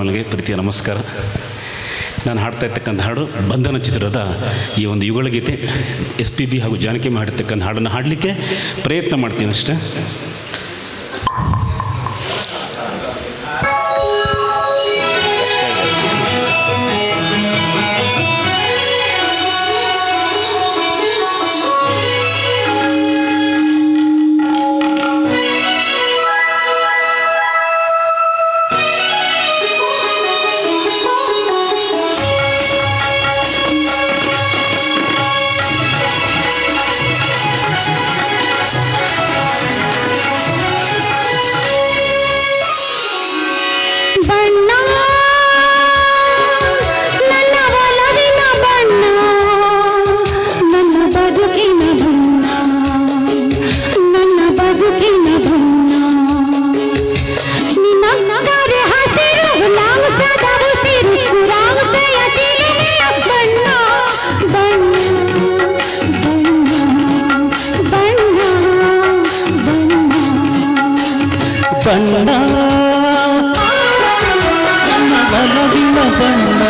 ಅಭಿಮಾನಿಗಳಿಗೆ ಪ್ರೀತಿಯ ನಮಸ್ಕಾರ. ನಾನು ಹಾಡ್ತಾ ಇರ್ತಕ್ಕಂಥ ಹಾಡು ಬಂಧನ ಚಿತ್ರದ ಈ ಒಂದು ಯುಗಳ ಗೀತೆ ಎಸ್ ಪಿ ಬಿ ಹಾಗೂ ಜಾನಕಿ ಮಾಡಿರ್ತಕ್ಕಂಥ ಹಾಡನ್ನು ಹಾಡಲಿಕ್ಕೆ ಪ್ರಯತ್ನ ಮಾಡ್ತೀನಿ ಅಷ್ಟೇ. ಬಣ್ಣ ಬಣ್ಣ ನನ್ನ ಒಲವಿನ ಬಣ್ಣ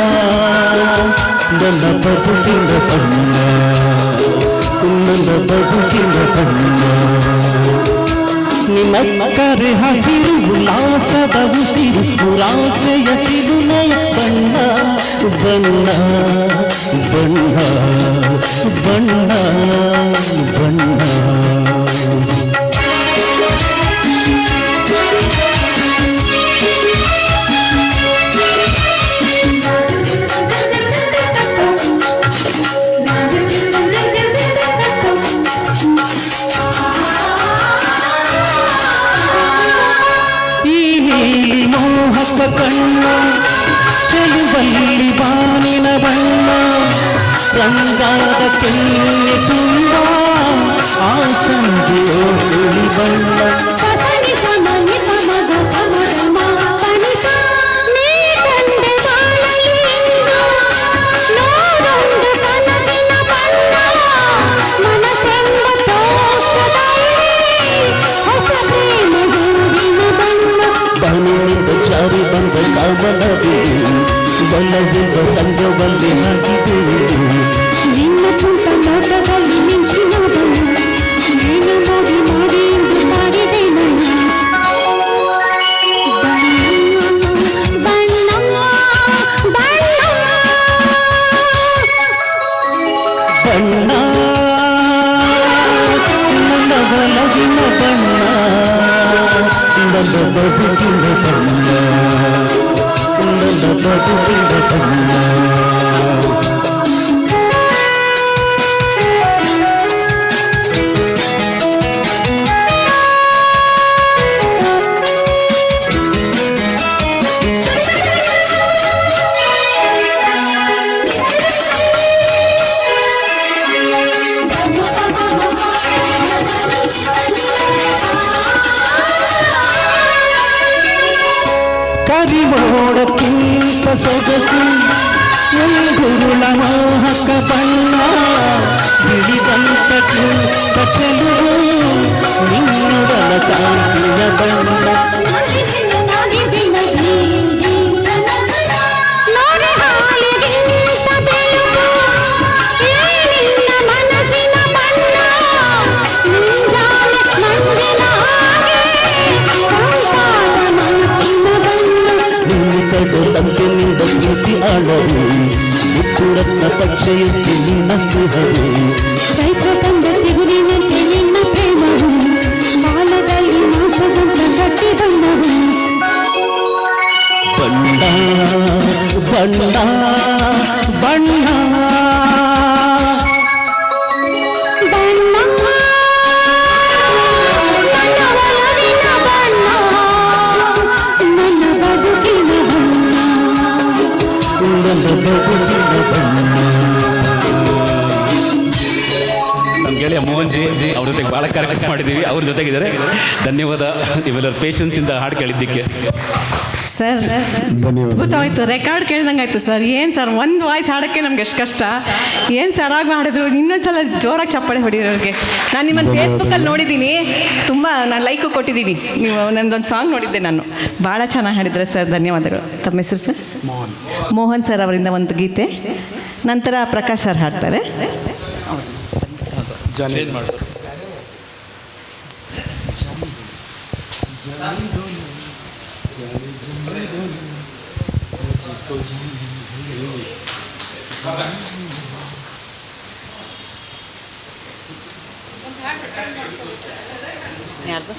ನನ್ನ ಬದುಕಿನ ಬಣ್ಣ ನನ್ನ ಬದುಕಿನ ಬಣ್ಣ ನಿನ್ನ ಕರೆ ಹಸಿರು ಉಲ್ಲಾಸದ ಉಸಿರು ಪುರಾಸೆಯ ಚಿಲುಮೆಯ ಬಣ್ಣ ಬಣ್ಣ ಬಣ್ಣ ಬಣ್ಣ ಬಣ್ಣ ಕಣ್ಣ ಚೆಲುವಲ್ಲಿ ಬಾನಿನ ಬಣ್ಣ ರಂಗಾದ ಕೆನ್ನೆ ತುಂಬ ಆ ಸಂಜೆಯೋ ತುಳಿ ಬಣ್ಣ ಬಂದ ಕಾಮನವೇ ಬಲವಿಂದ ತಂಗವಲ್ಲಿ ಹಾಕಿದೆ ನಿನ್ನ ಪುಟ ನೋಟದಲ್ಲಿ ಮಿಂಚಿನ ಬಣ್ಣ ನೀನು ನೋಡಿ ಮಾಡಿ ಎಂದು ಮಾಡಿದೆ ನನ್ನ ಬಣ್ಣ ಬಣ್ಣ ಬಣ್ಣ ನನ್ನ ಒಲಗಿನ ಬಣ್ಣ ನನ್ನ ಬದುಕಿನ ಬಣ್ಣ ನನ್ನ ಬದುಕಿನ ಬಣ್ಣ ಕರಿಮೋಡಕ್ಕಿಂತ ಸೊಗಸು ಗುರುಳ ಮೋಹಕ ಬಣ್ಣ ಬಿಳಿದಂತ ಕುಂತ ಚೆಲುವು ನಿನ್ನೊಡಲ ಕಾಂತಿಯ ಬಣ್ಣ ಪ್ರೀತಿ ಆಳರು ಉಪ್ಪುರತ್ನ ಪಕ್ಷೆಯಂತೆ ನಿನ್ನ ಸ್ನೇಹವು ಚೈತ್ರ ತಂದ ಚಿಗುರಿನಂತೆ ನಿನ್ನ ಪ್ರೇಮವು ಬಾಲದಲ್ಲಿ ಮಾಸದಂತ ಗಟ್ಟಿ ಬಣ್ಣವು ಬಣ್ಣ ಬಣ್ಣ ಬಣ್ಣ ನಮ್ಮ ಗೆಳೆಯ ಮೋಹನ್ ಜಿ ಅವ್ರ ಜೊತೆಗೆ ಭಾಳ ಕಾರ್ಯಕ್ರಮ ಮಾಡಿದ್ದೀವಿ ಅವ್ರ ಜೊತೆಗಿದ್ದಾರೆ. ಧನ್ಯವಾದ ನೀವೆಲ್ಲರ ಪೇಷನ್ಸಿಂದ ಹಾಡು ಕೇಳಿದ್ದಕ್ಕೆ. ಸರ್ ಅದ್ಭುತವಾಯ್ತು. ರೆಕಾರ್ಡ್ ಕೇಳ್ದಂಗಾಯ್ತು ಸರ್ ಏನು ಸರ್ ಒಂದು ವಾಯ್ಸ್ ಹಾಡೋಕ್ಕೆ ನಮ್ಗೆ ಎಷ್ಟು ಕಷ್ಟ? ಏನು ಸರಾಗಿ ಮಾಡಿದ್ರು? ಇನ್ನೊಂದ್ಸಲ ಜೋರಾಗಿ ಚಪ್ಪಾಳೆ ಹೊಡಿರೋರಿಗೆ ನಾನು ನಿಮ್ಮನ್ನು ಫೇಸ್ಬುಕ್ಕಲ್ಲಿ ನೋಡಿದ್ದೀನಿ ತುಂಬ ನಾನು ಲೈಕು ಕೊಟ್ಟಿದ್ದೀನಿ ನೀವು ನನ್ನದೊಂದು ಸಾಂಗ್ ನೋಡಿದ್ದೆ ನಾನು. ಭಾಳ ಚೆನ್ನಾಗಿ ಹಾಡಿದ್ರೆ ಸರ್ ಧನ್ಯವಾದಗಳು. ತಮ್ಮ ಹೆಸರು ಸರ್ ಮೋಹನ್. ಸರ್ ಅವರಿಂದ ಒಂದು ಗೀತೆ. ನಂತರ ಪ್ರಕಾಶ್ ಸರ್ ಹಾಡ್ತಾರೆ. ಜನಿ ಯಾರ್ದು